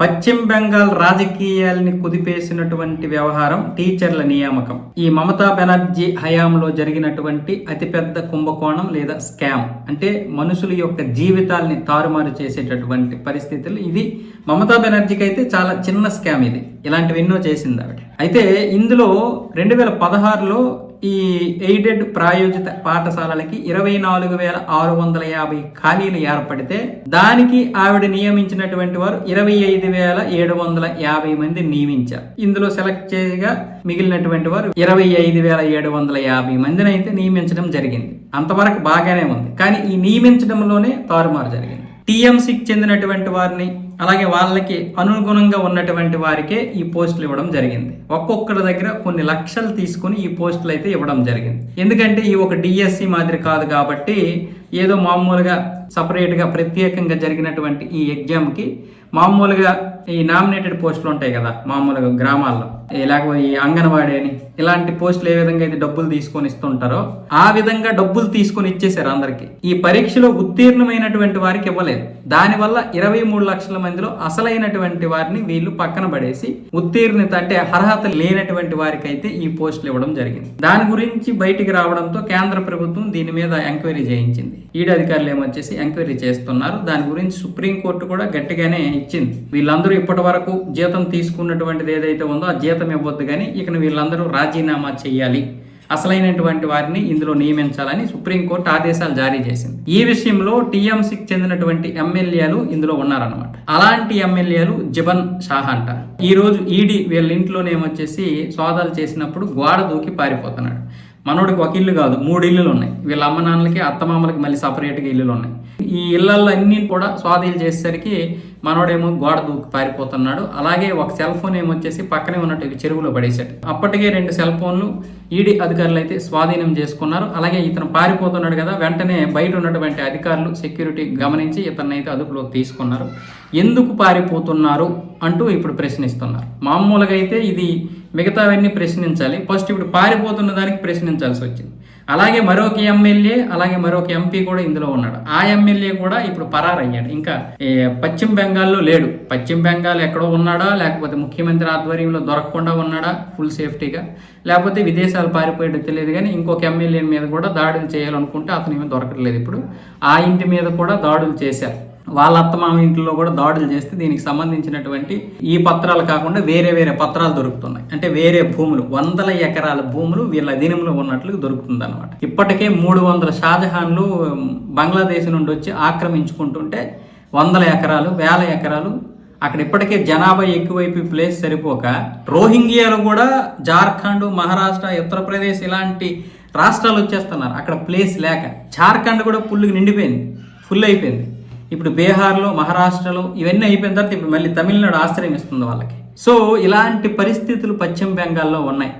పశ్చిమ బెంగాల్ రాజకీయాల్ని కుదిపేసినటువంటి వ్యవహారం టీచర్ల నియామకం. ఈ మమతా బెనర్జీ హయాంలో జరిగినటువంటి అతిపెద్ద కుంభకోణం లేదా స్కామ్. అంటే మనుషుల యొక్క జీవితాల్ని తారుమారు చేసేటటువంటి పరిస్థితులు. ఇది మమతా బెనర్జీకి అయితే చాలా చిన్న స్కామ్ ఇది. ఇలాంటివి ఎన్నో చేసింది ఆవిడ. అయితే ఇందులో రెండు వేల పదహారులో ఈ ఎయిడెడ్ ప్రాయోజిత పాఠశాలలకి ఇరవై నాలుగు వేల ఆరు వందల యాభై ఖాళీలు ఏర్పడితే దానికి ఆవిడ నియమించినటువంటి వారు ఇరవై ఐదు వేల ఏడు వందల యాభై మంది నియమించారు. ఇందులో సెలెక్ట్ చేయగా మిగిలినటువంటి వారు ఇరవై ఐదు వేల ఏడు వందల యాభై మందిని అయితే నియమించడం జరిగింది. అంతవరకు బాగానే ఉంది. కానీ ఈ నియమించడంలోనే తారుమారు జరిగింది. టీఎంసీకి చెందినటువంటి వారిని అలాగే వాళ్ళకి అనుగుణంగా ఉన్నటువంటి వారికే ఈ పోస్టులు ఇవ్వడం జరిగింది. ఒక్కొక్కరి దగ్గర కొన్ని లక్షలు తీసుకుని ఈ పోస్టులు అయితే ఇవ్వడం జరిగింది. ఎందుకంటే ఈ ఒక డిఎస్సి మాదిరి కాదు కాబట్టి ఏదో మామూలుగా సపరేట్గా ప్రత్యేకంగా జరిగినటువంటి ఈ ఎగ్జామ్కి మామూలుగా ఈ నామినేటెడ్ పోస్టులు ఉంటాయి కదా మామూలుగా గ్రామాల్లో. లేకపోతే ఈ అంగన్వాడీ అని ఇలాంటి పోస్టులు ఏ విధంగా అయితే డబ్బులు తీసుకొని ఇస్తుంటారో ఆ విధంగా డబ్బులు తీసుకొని ఇచ్చేసారు అందరికి. ఈ పరీక్షలో ఉత్తీర్ణమైనటువంటి వారికి ఇవ్వలేదు. దానివల్ల ఇరవై మూడు లక్షల మందిలో అసలైనటువంటి వారిని వీళ్ళు పక్కన పడేసి ఉత్తీర్ణత అంటే అర్హత లేనటువంటి వారికి అయితే ఈ పోస్టులు ఇవ్వడం జరిగింది. దాని గురించి బయటికి రావడంతో కేంద్ర ప్రభుత్వం దీని మీద ఎంక్వైరీ చేయించింది. ఈడీ అధికారులు ఏమొచ్చేసి ఎంక్వైరీ చేస్తున్నారు. దాని గురించి సుప్రీంకోర్టు కూడా గట్టిగానే ఇచ్చింది. వీళ్ళందరూ ఇప్పటి వరకు జీతం తీసుకున్నటువంటిది ఏదైతే ఉందో ఆ జీతం ఇవ్వద్దు కానీ ఇక వీళ్ళందరూ రాజీనామా చేయాలి. అసలైనటువంటి వారిని ఇందులో నియమించాలని సుప్రీంకోర్టు ఆదేశాలు జారీ చేసింది. ఈ విషయంలో టీఎంసీకి చెందినటువంటి ఎమ్మెల్యేలు ఇందులో ఉన్నారనమాట అలాంటి ఎమ్మెల్యేలు జిబన్ షాహ్ అంట. ఈ రోజు ఈడీ వీళ్ళ ఇంట్లోనేమొచ్చేసి సోదాలు చేసినప్పుడు గోడ దూకి పారిపోతున్నాడు. మనోడికి ఒక ఇల్లు కాదు మూడు ఇల్లులు ఉన్నాయి వీళ్ళ అమ్మ నాన్నలకి అత్తమామలకి మళ్ళీ సపరేట్గా ఇల్లులు ఉన్నాయి ఈ ఇళ్ళల్లో అన్నీ కూడా స్వాధీలు చేసేసరికి మనోడేమో గోడ దూకి పారిపోతున్నాడు. అలాగే ఒక సెల్ ఫోన్ ఏమొచ్చేసి పక్కనే ఉన్నట్టు చెరువులో పడేశాడు. అప్పటికే రెండు సెల్ ఫోన్లు ఈడీ అధికారులు అయితే స్వాధీనం చేసుకున్నారు. అలాగే ఇతను పారిపోతున్నాడు కదా వెంటనే బయట ఉన్నటువంటి అధికారులు సెక్యూరిటీ గమనించి ఇతన్ని అయితే అదుపులోకి తీసుకున్నారు. ఎందుకు పారిపోతున్నారు అంటూ ఇప్పుడు ప్రశ్నిస్తున్నారు. మామూలుగా అయితే ఇది మిగతావన్నీ ప్రశ్నించాలి. ఫస్ట్ ఇప్పుడు పారిపోతున్న దానికి ప్రశ్నించాల్సి వచ్చింది. అలాగే మరొక ఎమ్మెల్యే అలాగే మరొక ఎంపీ కూడా ఇందులో ఉన్నాడు. ఆ ఎమ్మెల్యే కూడా ఇప్పుడు పరారయ్యాడు. ఇంకా పశ్చిమ బెంగాల్లో లేడు. పశ్చిమ బెంగాల్ ఎక్కడో ఉన్నాడా? లేకపోతే ముఖ్యమంత్రి ఆధ్వర్యంలో దొరకకుండా ఉన్నాడా? ఫుల్ సేఫ్టీగా. లేకపోతే విదేశాలు పారిపోయేటో తెలియదు కానీ ఇంకొక ఎమ్మెల్యే మీద కూడా దాడులు చేయాలనుకుంటే అతను ఏమీ దొరకట్లేదు. ఇప్పుడు ఆ ఇంటి మీద కూడా దాడులు చేశారు. వాళ్ళ అత్తమామ ఇంట్లో కూడా దాడులు చేస్తే దీనికి సంబంధించినటువంటి ఈ పత్రాలు కాకుండా వేరే వేరే పత్రాలు దొరుకుతున్నాయి. అంటే వేరే భూములు వందల ఎకరాల భూములు వీళ్ళ అధీనంలో ఉన్నట్లు దొరుకుతుంది అనమాట ఇప్పటికే మూడు వందల షాజహాన్లు బంగ్లాదేశ్ నుండి వచ్చి ఆక్రమించుకుంటుంటే వందల ఎకరాలు వేల ఎకరాలు అక్కడ ఇప్పటికే జనాభా ఎక్కువైపు ప్లేస్ సరిపోక రోహింగ్యాలు కూడా జార్ఖండ్ మహారాష్ట్ర ఉత్తరప్రదేశ్ ఇలాంటి రాష్ట్రాలు వచ్చేస్తున్నారు. అక్కడ ప్లేస్ లేక. జార్ఖండ్ కూడా ఫుల్గా నిండిపోయింది. ఫుల్ అయిపోయింది. ఇప్పుడు బీహార్లో మహారాష్ట్రలో ఇవన్నీ అయిపోయిన తర్వాత ఇప్పుడు మళ్ళీ తమిళనాడు ఆశ్రయం ఇస్తుంది వాళ్ళకి. సో ఇలాంటి పరిస్థితులు పశ్చిమ బెంగాల్లో ఉన్నాయి.